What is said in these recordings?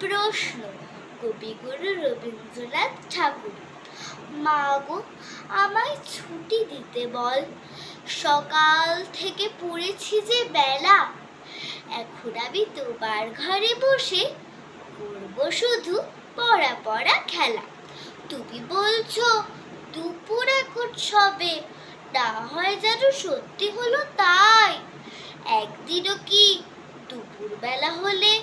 প্রশ্ন, কবিগুরু রবীন্দ্রনাথ ঠাকুর। মা গো আমায় ছুটি দিতে বল। সকাল থেকে পড়েছি যে বেলা। এখন আমি তোমার ঘরে বসে করব শুধু পড়া পড়া খেলা। তুমি বলছো, দুপুর এখন সবে। না হয় যেন সত্যি হলো তাই। একদিনও কি দুপুরবেলা হলে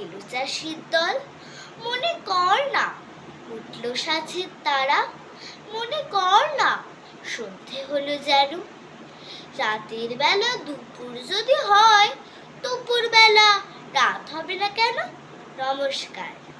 এলো চাষির দল। মনে কর না, উঠল সাথের তারা। মনে কর না, সন্ধে হলো যেন রাতের বেলা দুপুর যদি হয় দুপুর বেলা রাত হবে না কেন? নমস্কার।